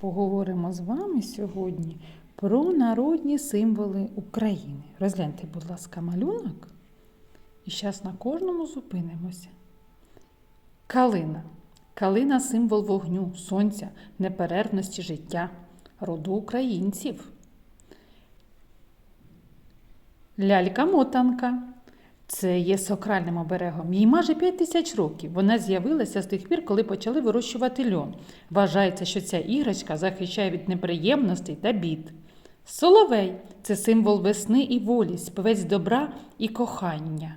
Поговоримо з вами сьогодні про народні символи України. Розгляньте, будь ласка, малюнок. І зараз на кожному зупинимося. Калина. Калина символ вогню, сонця, неперервності життя, роду українців. Лялька-мотанка. Це є сакральним оберегом. Їй майже 5 тисяч років. Вона з'явилася з тих пір, коли почали вирощувати льон. Вважається, що ця іграшка захищає від неприємностей та бід. Соловей це символ весни і волі, співець добра і кохання.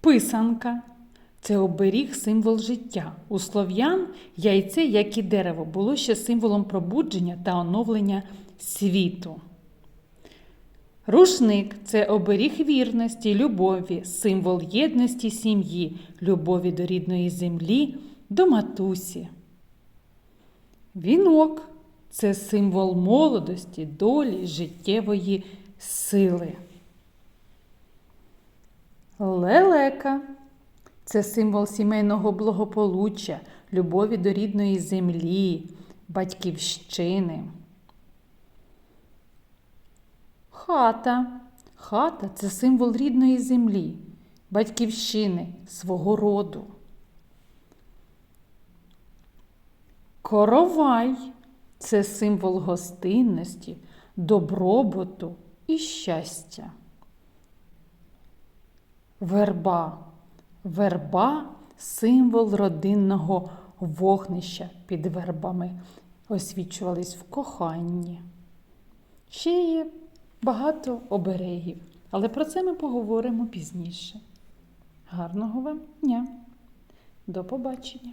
Писанка це оберіг, символ життя. У слов'ян яйце, як і дерево, було ще символом пробудження та оновлення світу. Рушник це оберіг вірності, любові, символ єдності сім'ї, любові до рідної землі, до матусі. Вінок це символ молодості, долі, життєвої сили. Лелека це символ сімейного благополуччя, любові до рідної землі, батьківщини. Хата. Хата це символ рідної землі, батьківщини, свого роду. Коровай це символ гостинності, добробуту і щастя. Верба. Верба символ родинного вогнища під вербами. Освічувались в коханні. Ще є багато оберегів, але про це ми поговоримо пізніше. Гарного вам дня! До побачення!